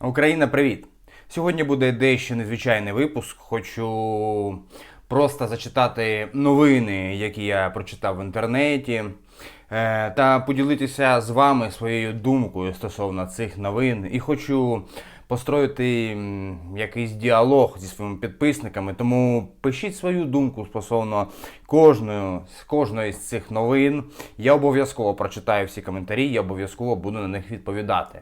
Україна, привіт! Сьогодні буде дещо незвичайний випуск. Хочу просто зачитати новини, які я прочитав в інтернеті, е, та поділитися з вами своєю думкою стосовно цих новин. І хочу построїти якийсь діалог зі своїми підписниками. Тому пишіть свою думку стосовно кожної, з кожної з цих новин. Я обов'язково прочитаю всі коментарі, я обов'язково буду на них відповідати.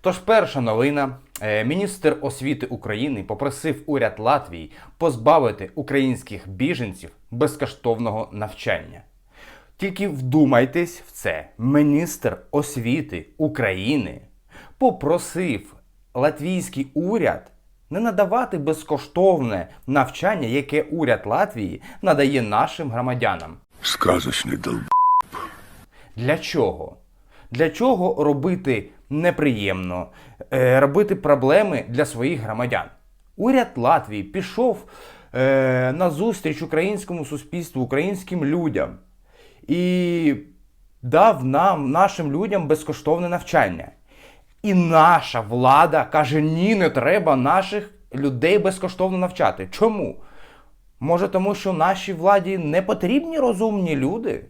Тож перша новина. Е, Міністр освіти України попросив уряд Латвії позбавити українських біженців безкоштовного навчання. Тільки вдумайтесь в це. Міністр освіти України попросив латвійський уряд не надавати безкоштовне навчання, яке уряд Латвії надає нашим громадянам. Сказочный долб. Для чого? Для чого робити неприємно, е, робити проблеми для своїх громадян? Уряд Латвії пішов е, на зустріч українському суспільству, українським людям і дав нам, нашим людям безкоштовне навчання. І наша влада каже: ні, не треба наших людей безкоштовно навчати. Чому? Може, тому що нашій владі не потрібні розумні люди?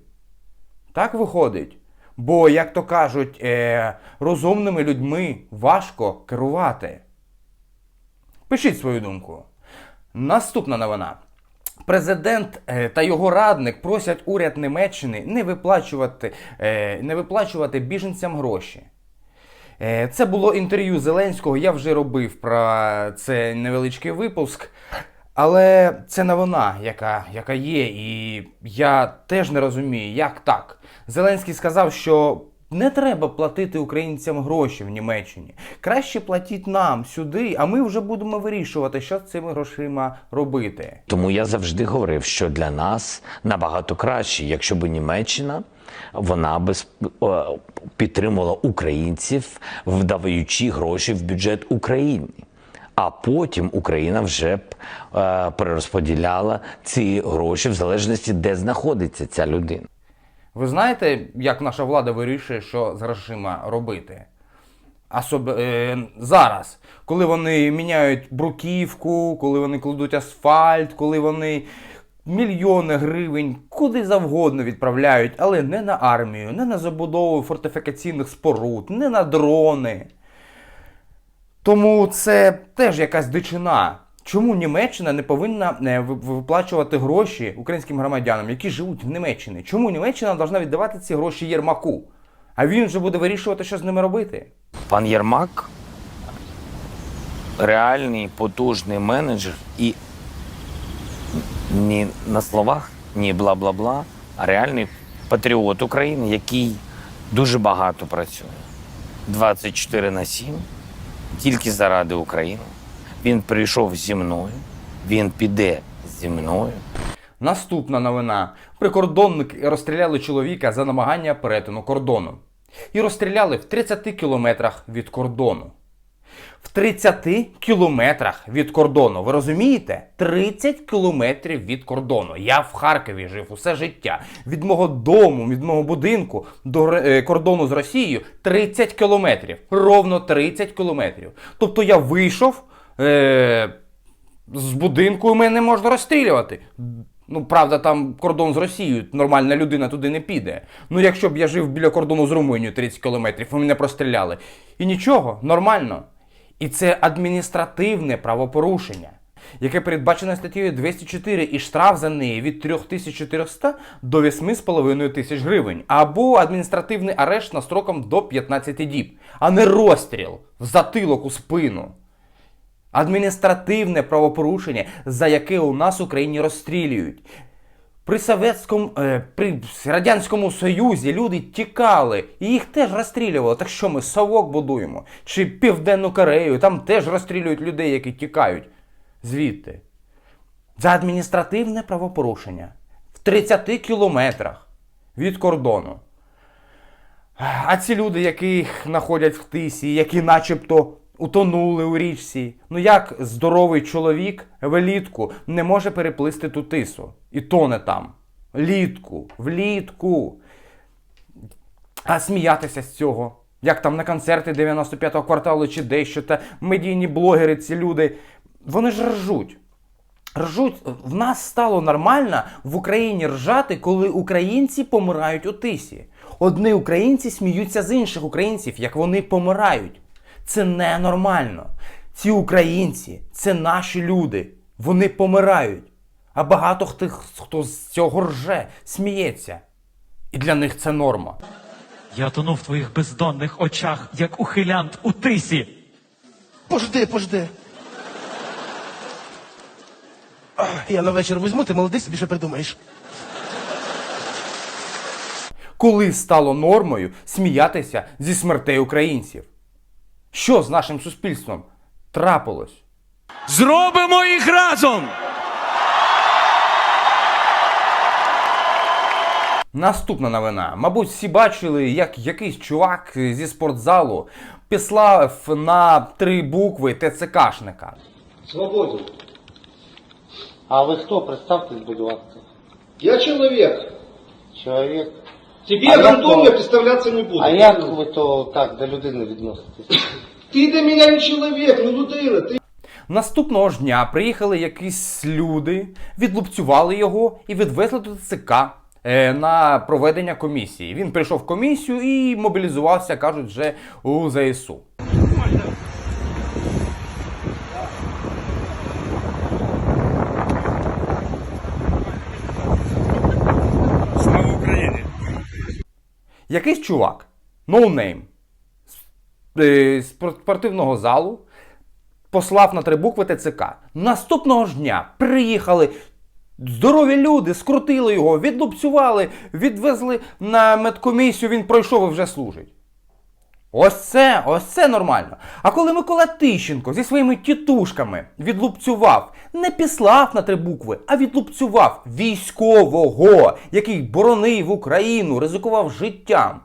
Так виходить. Бо, як то кажуть, е, розумними людьми важко керувати. Пишіть свою думку. Наступна новина. Президент е, та його радник просять уряд Німеччини не виплачувати, е, не виплачувати біженцям гроші. Це було інтерв'ю Зеленського. Я вже робив про це невеличкий випуск. Але це новина, яка, яка є, і я теж не розумію, як так. Зеленський сказав, що не треба платити українцям гроші в Німеччині. Краще платіть нам сюди, а ми вже будемо вирішувати, що з цими грошима робити. Тому я завжди говорив, що для нас набагато краще, якщо б Німеччина вона е, підтримувала українців, вдаючи гроші в бюджет України. А потім Україна вже б е, перерозподіляла ці гроші в залежності, де знаходиться ця людина. Ви знаєте, як наша влада вирішує, що з грошима робити? Особ... Е, зараз, коли вони міняють бруківку, коли вони кладуть асфальт, коли вони мільйони гривень куди завгодно відправляють, але не на армію, не на забудову фортифікаційних споруд, не на дрони. Тому це теж якась дичина. Чому Німеччина не повинна е, виплачувати гроші українським громадянам, які живуть в Німеччині? Чому Німеччина повинна віддавати ці гроші Єрмаку? А він вже буде вирішувати, що з ними робити. Пан Єрмак реальний потужний менеджер і ні на словах, ні бла-бла-бла, а реальний патріот України, який дуже багато працює. 24 на 7, тільки заради України. Він прийшов зі мною, він піде зі мною. Наступна новина. Прикордонники розстріляли чоловіка за намагання перетину кордону. І розстріляли в 30 кілометрах від кордону. В 30 кілометрах від кордону. Ви розумієте? 30 кілометрів від кордону. Я в Харкові жив усе життя. Від мого дому, від мого будинку до е, кордону з Росією 30 кілометрів. Ровно 30 кілометрів. Тобто я вийшов. Е- з будинку мене можна розстрілювати. Ну, правда, там кордон з Росією, нормальна людина туди не піде. Ну, якщо б я жив біля кордону з Румунією 30 кілометрів, і мене простріляли. І нічого, нормально. І це адміністративне правопорушення, яке передбачено статтею 204 і штраф за неї від 3400 до 8,5 тисяч гривень, або адміністративний арешт на строком до 15 діб, а не розстріл в затилок у спину. Адміністративне правопорушення, за яке у нас в Україні розстрілюють. При Советському, е, при Радянському Союзі люди тікали, і їх теж розстрілювали. Так що ми совок будуємо? Чи Південну Корею, там теж розстрілюють людей, які тікають звідти. За адміністративне правопорушення в 30 кілометрах від кордону. А ці люди, яких знаходять в тисі, які начебто утонули у річці. Ну як здоровий чоловік влітку не може переплисти ту тису і тоне там. Літку, влітку. А сміятися з цього. як там на концерти 95-го кварталу чи дещо, та медійні блогери, ці люди, вони ж ржуть. Ржуть, в нас стало нормально в Україні ржати, коли українці помирають у тисі. Одні українці сміються з інших українців, як вони помирають. Це ненормально. Ці українці це наші люди. Вони помирають. А багато хто, хто з цього рже, сміється. І для них це норма. Я тону в твоїх бездонних очах, як ухилянт у тисі. Пожди, пожди. Я на вечір візьму, ти молодий собі ще придумаєш. Коли стало нормою сміятися зі смертей українців? Що з нашим суспільством трапилось? Зробимо їх разом! Наступна новина. Мабуть, всі бачили, як якийсь чувак зі спортзалу післав на три букви ТЦКшника. Свободен. А вы кто? Представьтесь, будь ласка. Я человек. Чоловік. Тебе А я рандомно кто? представляться не буду. А як ви то так до людини відноситесь? Ты до меня не человек, ну людина, ты Наступного ж дня приїхали якісь люди, відлупцювали його і відвезли до ТЦК е, на проведення комісії. Він прийшов в комісію і мобілізувався, кажуть, вже у ЗСУ. Якийсь чувак, ноунейм, з, е, спортивного залу, послав на три букви ТЦК. Наступного ж дня приїхали здорові люди, скрутили його, відлупцювали, відвезли на медкомісію, він пройшов і вже служить. Ось це, ось це нормально. А коли Микола Тищенко зі своїми тітушками відлупцював, не післав на три букви, а відлупцював військового, який боронив Україну, ризикував життям.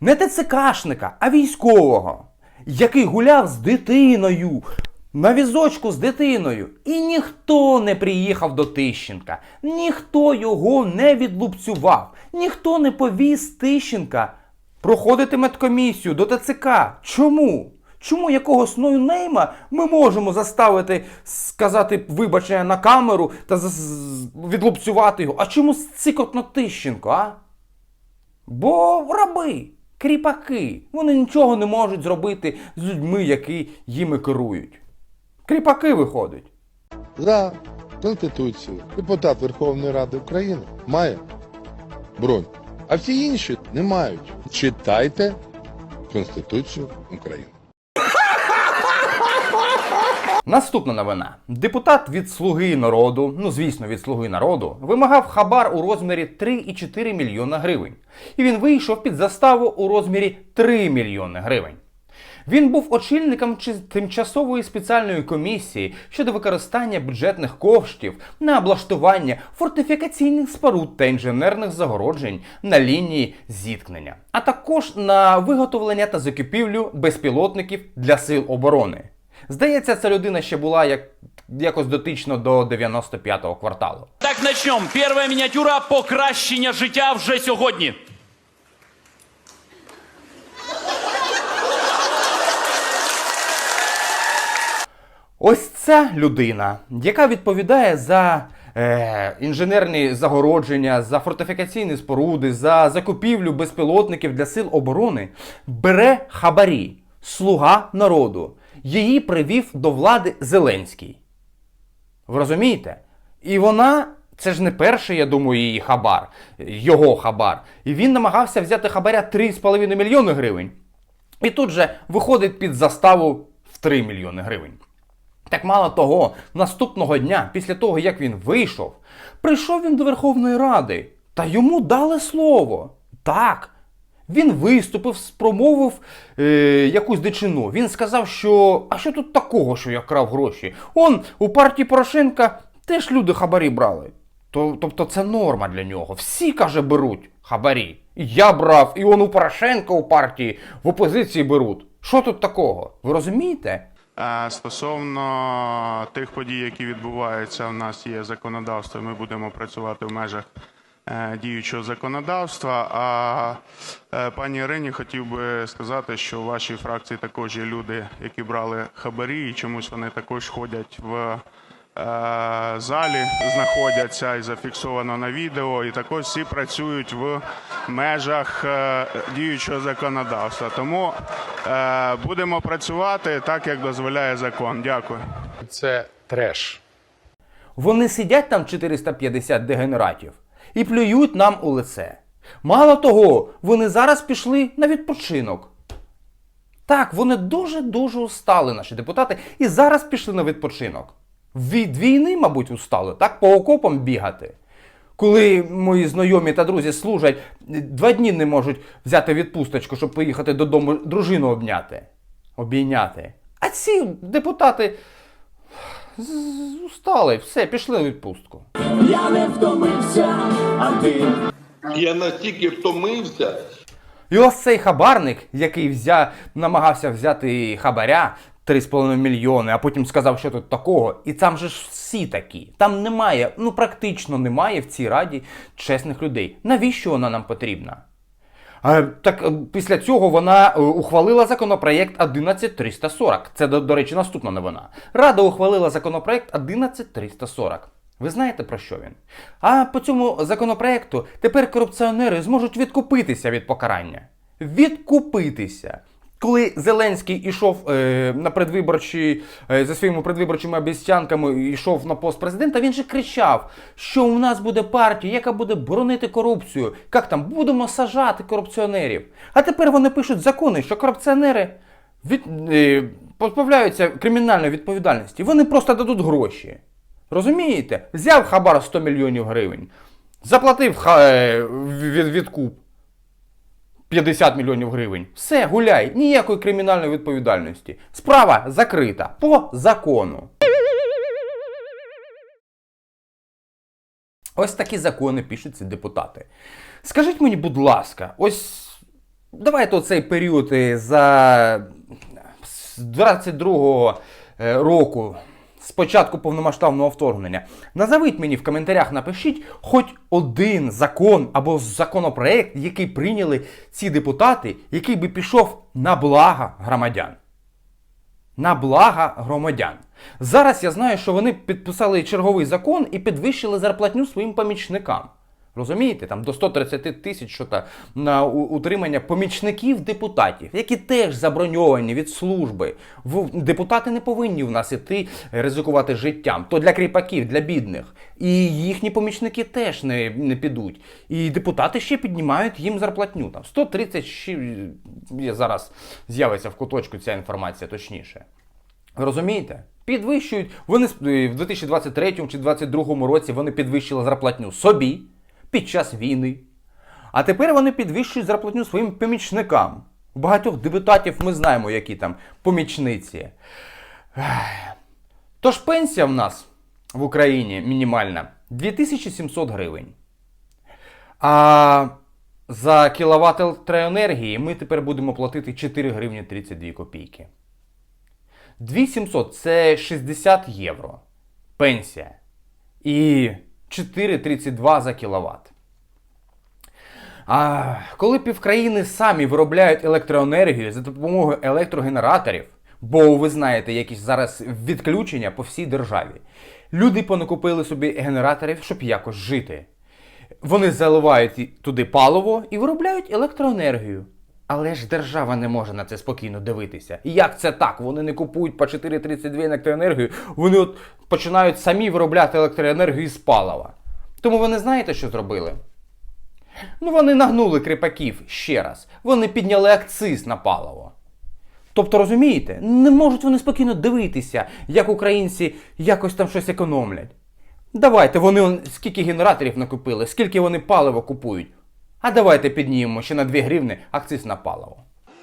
Не ТЦКшника, а військового, який гуляв з дитиною. На візочку з дитиною. І ніхто не приїхав до Тищенка, ніхто його не відлупцював, ніхто не повіз Тищенка проходити медкомісію до ТЦК. Чому? Чому якогось ноунейма ми можемо заставити сказати вибачення на камеру та відлупцювати його? А чому цикотно Тищенко, а? Бо раби, кріпаки, вони нічого не можуть зробити з людьми, які їми керують. Кріпаки виходять. За Конституцією депутат Верховної Ради України має бронь, а всі інші не мають. Читайте Конституцію України. Наступна новина. Депутат від Слуги народу, ну звісно, від Слуги народу, вимагав хабар у розмірі 3,4 мільйона гривень. І він вийшов під заставу у розмірі 3 мільйони гривень. Він був очільником тимчасової спеціальної комісії щодо використання бюджетних коштів на облаштування фортифікаційних споруд та інженерних загороджень на лінії зіткнення, а також на виготовлення та закупівлю безпілотників для сил оборони. Здається, ця людина ще була як, якось дотично до 95-го кварталу. Так начнем. Перша мініатюра покращення життя вже сьогодні. Ось ця людина, яка відповідає за е, інженерні загородження, за фортифікаційні споруди, за закупівлю безпілотників для сил оборони, бере хабарі, слуга народу. Її привів до влади Зеленський. Ви розумієте? І вона, це ж не перший, я думаю, її хабар, його хабар. І він намагався взяти хабаря 3,5 мільйони гривень. І тут же виходить під заставу в 3 мільйони гривень. Так мало того, наступного дня, після того, як він вийшов, прийшов він до Верховної Ради, та йому дали слово. Так. Він виступив, спромовив е, якусь дичину. Він сказав, що а що тут такого, що я крав гроші? Он у партії Порошенка теж люди хабарі брали. То, тобто це норма для нього. Всі, каже, беруть хабарі. І я брав, і он у Порошенка у партії в опозиції беруть. Що тут такого? Ви розумієте? Стосовно тих подій, які відбуваються, у нас є законодавство. Ми будемо працювати в межах е, діючого законодавства. А е, пані Ірині хотів би сказати, що у вашій фракції також є люди, які брали хабарі, і чомусь вони також ходять в залі, знаходяться і зафіксовано на відео, і також всі працюють в межах е, діючого законодавства. Тому е, будемо працювати так, як дозволяє закон. Дякую. Це треш. Вони сидять там 450 дегенератів і плюють нам у лице. Мало того, вони зараз пішли на відпочинок. Так, вони дуже-дуже устали, наші депутати, і зараз пішли на відпочинок. Від війни, мабуть, устали, так, по окопам бігати. Коли мої знайомі та друзі служать, два дні не можуть взяти відпусточку, щоб поїхати додому дружину обняти. Обійняти. А ці депутати устали, все, пішли у відпустку. Я настільки втомився. І ось цей хабарник, який взя... намагався взяти хабаря 3,5 мільйони, а потім сказав, що тут такого. І там же ж всі такі. Там немає, ну практично немає в цій раді чесних людей. Навіщо вона нам потрібна? А, так е, після цього вона е, ухвалила законопроєкт 11340. Це, до, до речі, наступна новина. Рада ухвалила законопроєкт 11340. Ви знаєте про що він? А по цьому законопроєкту тепер корупціонери зможуть відкупитися від покарання. Відкупитися. Коли Зеленський ішов е, на предвиборчі, е, за своїми предвиборчими обіцянками йшов на пост президента, він же кричав, що у нас буде партія, яка буде боронити корупцію. Як там будемо сажати корупціонерів. А тепер вони пишуть закони, що корупціонери від, е, позбавляються кримінальної відповідальності. Вони просто дадуть гроші. Розумієте? Взяв хабар 100 мільйонів гривень, заплатив ха, е, від, відкуп. 50 мільйонів гривень. Все, гуляй, ніякої кримінальної відповідальності. Справа закрита по закону. Ось такі закони пишуть ці депутати. Скажіть мені, будь ласка, ось давайте оцей період е, за з 22-го е, року, з початку повномасштабного вторгнення. Назовіть мені в коментарях, напишіть хоч один закон або законопроект, який прийняли ці депутати, який би пішов на благо громадян. На благо громадян. Зараз я знаю, що вони підписали черговий закон і підвищили зарплатню своїм помічникам. Розумієте, там до 130 тисяч що та на утримання помічників депутатів, які теж заброньовані від служби. В- Депутати не повинні в нас іти ризикувати життям. То для кріпаків, для бідних. І їхні помічники теж не, не підуть. І депутати ще піднімають їм зарплатню. Там 130 ще є зараз з'явиться в куточку ця інформація точніше. Розумієте? Підвищують. Вони в 2023 чи 2022 році вони підвищили зарплатню собі під час війни. А тепер вони підвищують зарплатню своїм помічникам. У багатьох депутатів ми знаємо, які там помічниці. Тож пенсія в нас в Україні мінімальна 2700 гривень. А за кіловат електроенергії ми тепер будемо платити 4 гривні 32 копійки. 2700 це 60 євро. Пенсія. І 4,32 за кіловат. А коли півкраїни самі виробляють електроенергію за допомогою електрогенераторів, бо ви знаєте, якісь зараз відключення по всій державі, люди понакупили собі генераторів, щоб якось жити. Вони заливають туди паливо і виробляють електроенергію. Але ж держава не може на це спокійно дивитися. Як це так? Вони не купують по 4,32 електроенергію, вони от починають самі виробляти електроенергію з палива. Тому ви не знаєте, що зробили? Ну, вони нагнули кріпаків ще раз. Вони підняли акциз на паливо. Тобто, розумієте, не можуть вони спокійно дивитися, як українці якось там щось економлять. Давайте, вони скільки генераторів накупили, скільки вони паливо купують. А давайте піднімемо ще на 2 гривни акциз на паливо.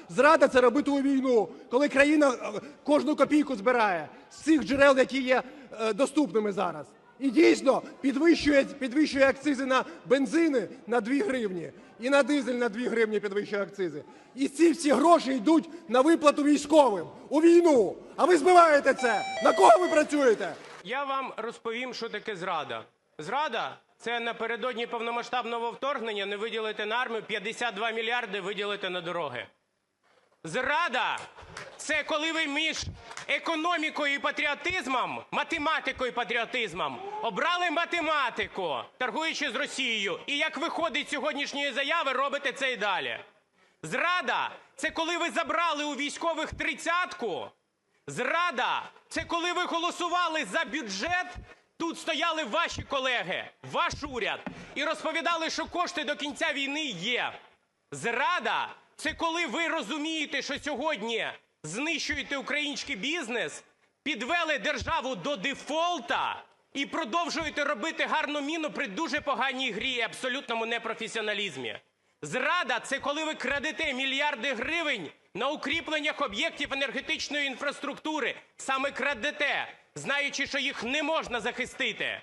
Зрада це робити у війну, коли країна е, кожну копійку збирає з цих джерел, які є е, доступними зараз. І дійсно підвищує, підвищує акцизи на бензини на 2 гривні і на дизель на 2 гривні підвищує акцизи. І ці всі гроші йдуть на виплату військовим у війну. А ви збиваєте це. На кого ви працюєте? Я вам розповім, що таке зрада. Зрада це напередодні повномасштабного вторгнення не виділити на армію 52 мільярди виділити на дороги. Зрада це коли ви між економікою і патріотизмом, математикою і патріотизмом обрали математику, торгуючи з Росією. І як виходить з сьогоднішньої заяви, робите це і далі. Зрада це коли ви забрали у військових тридцятку. Зрада це коли ви голосували за бюджет. Тут стояли ваші колеги, ваш уряд, і розповідали, що кошти до кінця війни є. Зрада це коли ви розумієте, що сьогодні знищуєте український бізнес, підвели державу до дефолта і продовжуєте робити гарну міну при дуже поганій грі і абсолютному непрофесіоналізмі. Зрада це коли ви крадете мільярди гривень на укріпленнях об'єктів енергетичної інфраструктури. Саме крадете, знаючи, що їх не можна захистити.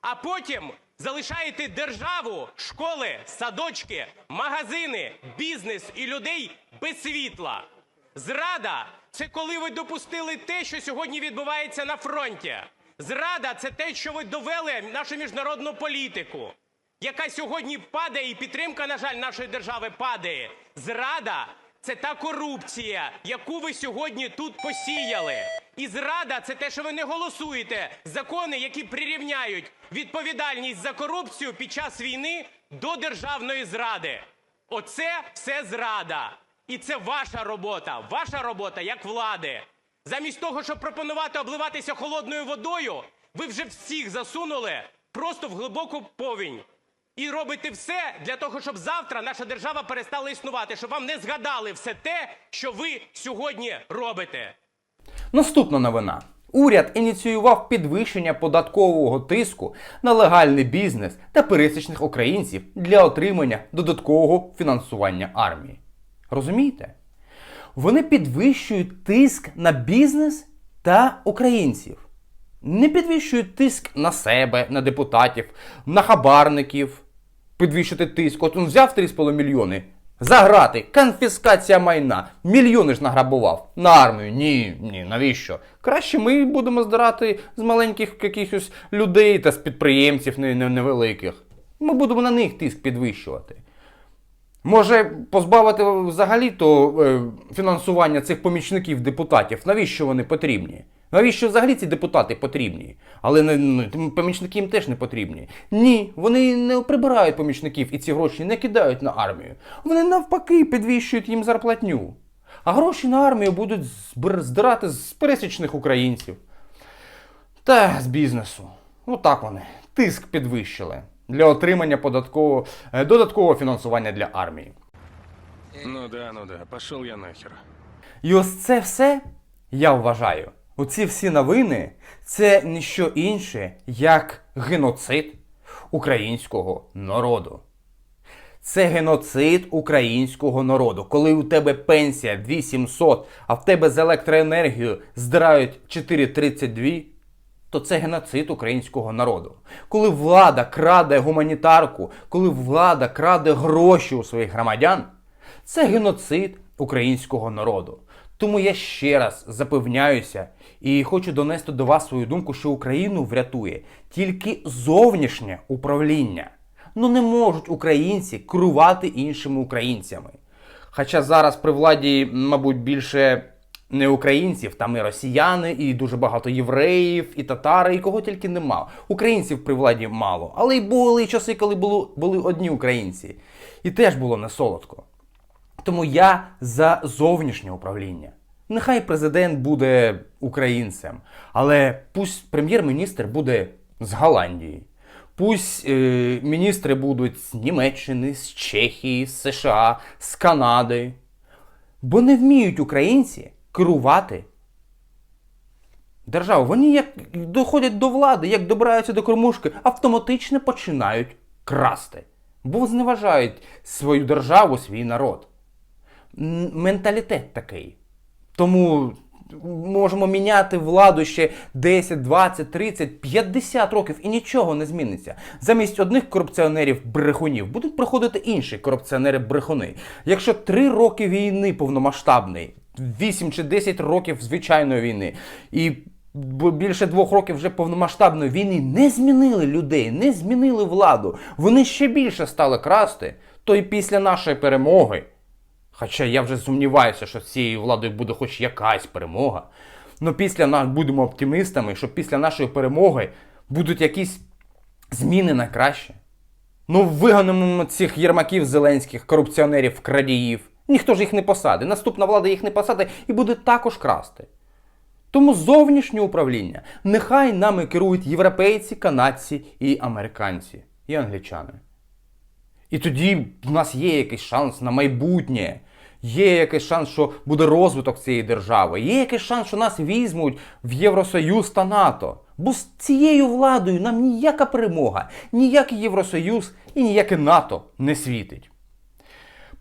А потім залишаєте державу, школи, садочки, магазини, бізнес і людей без світла. Зрада це коли ви допустили те, що сьогодні відбувається на фронті. Зрада це те, що ви довели нашу міжнародну політику, яка сьогодні падає, і підтримка, на жаль, нашої держави падає. Зрада це та корупція, яку ви сьогодні тут посіяли. І зрада це те, що ви не голосуєте закони, які прирівняють відповідальність за корупцію під час війни до державної зради. Оце все зрада. І це ваша робота, ваша робота як влади. Замість того, щоб пропонувати обливатися холодною водою, ви вже всіх засунули просто в глибоку повінь. І робите все для того, щоб завтра наша держава перестала існувати, щоб вам не згадали все те, що ви сьогодні робите. Наступна новина. Уряд ініціював підвищення податкового тиску на легальний бізнес та пересічних українців для отримання додаткового фінансування армії. Розумієте? Вони підвищують тиск на бізнес та українців. Не підвищують тиск на себе, на депутатів, на хабарників. Підвищити тиск. От він взяв 3,5 мільйони. Заграти, конфіскація майна. Мільйони ж награбував. На армію. Ні, ні, навіщо? Краще ми будемо здирати з маленьких якихось людей та з підприємців не- не- невеликих. Ми будемо на них тиск підвищувати. Може позбавити взагалі то е, фінансування цих помічників депутатів? Навіщо вони потрібні? Навіщо взагалі ці депутати потрібні? Але не, ну, помічники їм теж не потрібні. Ні, вони не прибирають помічників і ці гроші не кидають на армію. Вони навпаки підвищують їм зарплатню. А гроші на армію будуть здирати з пересічних українців. Та з бізнесу. Ну так вони. Тиск підвищили для отримання податкового, е, додаткового фінансування для армії. Ну да, ну да, пошел я нахер. І ось це все, я вважаю, оці всі новини це ніщо інше, як геноцид українського народу. Це геноцид українського народу. Коли у тебе пенсія 2700, а в тебе з електроенергією здирають 4,32, то це геноцид українського народу. Коли влада краде гуманітарку, коли влада краде гроші у своїх громадян, це геноцид українського народу. Тому я ще раз запевняюся і хочу донести до вас свою думку, що Україну врятує тільки зовнішнє управління. Ну не можуть українці керувати іншими українцями. Хоча зараз при владі, мабуть, більше не українців, там і росіяни, і дуже багато євреїв, і татари, і кого тільки нема. Українців при владі мало. Але й були часи, коли були, були одні українці. І теж було не солодко. Тому я за зовнішнє управління. Нехай президент буде українцем, але пусть прем'єр-міністр буде з Голландії. Пусть е, міністри будуть з Німеччини, з Чехії, з США, з Канади. Бо не вміють українці керувати державою. Вони як доходять до влади, як добираються до кормушки, автоматично починають красти. Бо зневажають свою державу, свій народ. Менталітет такий. Тому можемо міняти владу ще 10, 20, 30, 50 років і нічого не зміниться. Замість одних корупціонерів-брехунів будуть приходити інші корупціонери-брехуни. Якщо 3 роки війни повномасштабної, 8 чи 10 років звичайної війни, і більше двох років вже повномасштабної війни не змінили людей, не змінили владу. Вони ще більше стали красти, то й після нашої перемоги. Хоча я вже сумніваюся, що з цією владою буде хоч якась перемога. Ну після нас будемо оптимістами, що після нашої перемоги будуть якісь зміни на краще. Ну, виганемо цих єрмаків зеленських, корупціонерів, крадіїв. Ніхто ж їх не посадить. Наступна влада їх не посадить і буде також красти. Тому зовнішнє управління нехай нами керують європейці, канадці і американці, і англічани. І тоді в нас є якийсь шанс на майбутнє. Є якийсь шанс, що буде розвиток цієї держави. Є якийсь шанс, що нас візьмуть в Євросоюз та НАТО. Бо з цією владою нам ніяка перемога, ніякий Євросоюз і ніяке НАТО не світить.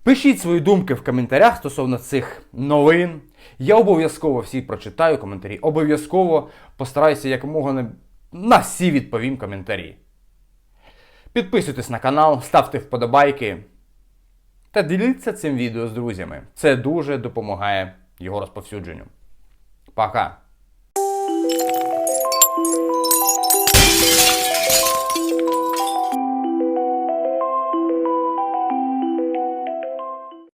Пишіть свої думки в коментарях стосовно цих новин. Я обов'язково всі прочитаю коментарі. Обов'язково постараюся якомога на, на всі відповім коментарі. Підписуйтесь на канал, ставте вподобайки та діліться цим відео з друзями. Це дуже допомагає його розповсюдженню. Пока!